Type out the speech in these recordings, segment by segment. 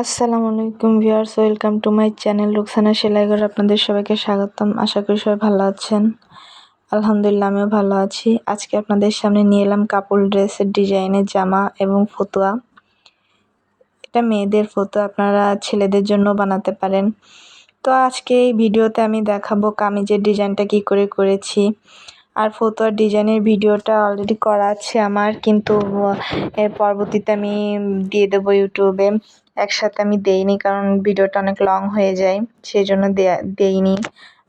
আসসালামু আলাইকুম viewers, welcome to my channel Ruksana Selaighar আপনাদের সবাইকে স্বাগতম। আশা করি সবাই ভালো আছেন। আলহামদুলিল্লাহ, আমিও ভালো আছি। আজকে আপনাদের সামনে নিয়ে এলাম কাপড় ড্রেসের ডিজাইনের জামা এবং ফতুয়া। এটা মেয়েদের ফতুয়া, আপনারা ছেলেদের জন্য বানাতে পারেন। তো আজকে এই ভিডিওতে আমি দেখাবো কামিজের ডিজাইনটা কি করে করেছি। আর ফতুয়ার ডিজাইনের ভিডিওটা অলরেডি করা আছে আমার, কিন্তু এর পরবর্তীতে আমি দিয়ে দেবো ইউটিউবে। একসাথে আমি দেইনি কারণ ভিডিওটা অনেক লং হয়ে যায় সেই জন্য দেয়া, দেইনি।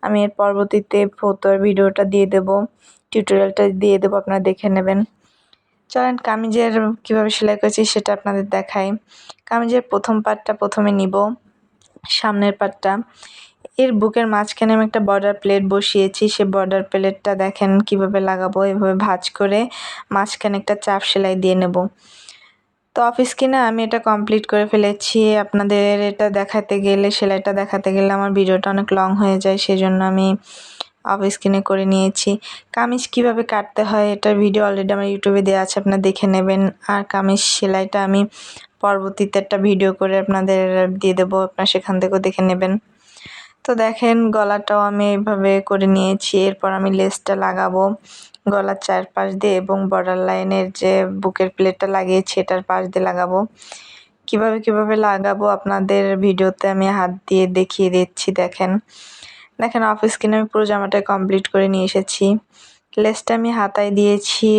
আমি এর পরবর্তীতে ফতুয়ার ভিডিওটা দিয়ে দেবো। টিউটোরিয়ালটা দিয়ে দেবো, আপনারা দেখে নেবেন। চলেন, কামিজের কীভাবে সেলাই করেছি সেটা আপনাদের দেখাই। কামিজের প্রথম পার্টটা প্রথমে নিব, সামনের পার্টটা এর বুকের মাঝখানে আমি একটা বর্ডার প্লেট বসিয়েছি। সে বর্ডার প্লেটটা দেখেন কীভাবে লাগাবো, এভাবে ভাজ করে মাঝখানে একটা চাপ সেলাই দিয়ে নেব। তো অফিস কিনা আমি এটা কমপ্লিট করে ফেলেছি। আপনাদের এটা দেখাতে গেলে, সেলাইটা দেখাতে গেলে আমার ভিডিওটা অনেক লং হয়ে যায়, সেজন্য আমি অফিস কিনে করে নিয়েছি। কামিজ কীভাবে কাটতে হয়, এটার ভিডিও অলরেডি আমার ইউটিউবে দেওয়া আছে, আপনারা দেখে নেবেন। আর কামিজ সেলাইটা আমি পরবর্তীতে একটা ভিডিও করে আপনাদের দিয়ে দেবো, আপনারা সেখান থেকেও দেখে নেবেন। তো দেখেন, গলাটাও আমি এইভাবে করে নিয়েছি। এরপর আমি লেসটা লাগাবো। গলার চারপাশ দিয়ে এবং বর্ডার লাইনের যে বুকের প্লেটটা লাগিয়েছি এটার পাশ দিয়ে লাগাবো। কীভাবে কীভাবে লাগাবো আপনাদের ভিডিওতে আমি হাত দিয়ে দেখিয়ে দিচ্ছি, দেখেন। দেখেন অফিস কিনে আমি পুরো জামাটা কমপ্লিট করে নিয়ে এসেছি। লেসটা আমি হাতায় দিয়েছি,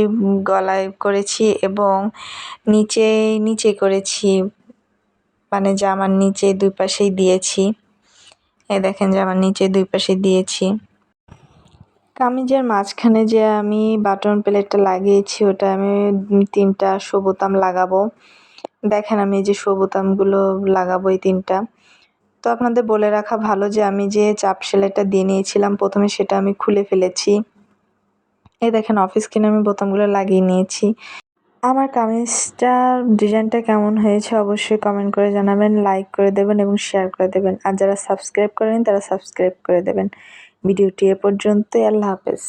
গলায় করেছি এবং নিচে নিচে করেছি। মানে জামার নিচে দুই পাশেই দিয়েছি। এ দেখেন যে আমার নিচে দুই পাশে দিয়েছি। কামিজের মাঝখানে যে আমি বাটন প্লেটটা লাগিয়েছি, ওটা আমি তিনটা সবুতাম লাগাবো। দেখেন আমি যে সবুতামগুলো লাগাবো এই তিনটা। তো আপনাদের বলে রাখা ভালো যে আমি যে চাপ সেলাইটা দিয়ে নিয়েছিলাম, প্রথমে সেটা আমি খুলে ফেলেছি। এই দেখেন অফিস কিনে আমি বোতামগুলো লাগিয়ে নিয়েছি। আমার কামিজটার ডিজাইনটা কেমন হয়েছে অবশ্যই কমেন্ট করে জানাবেন লাইক করে দেবেন এবং শেয়ার করে দেবেন। আর যারা সাবস্ক্রাইব করেন তারা সাবস্ক্রাইব করে দেবেন। ভিডিওটি এ পর্যন্তই, আল্লাহ হাফেজ।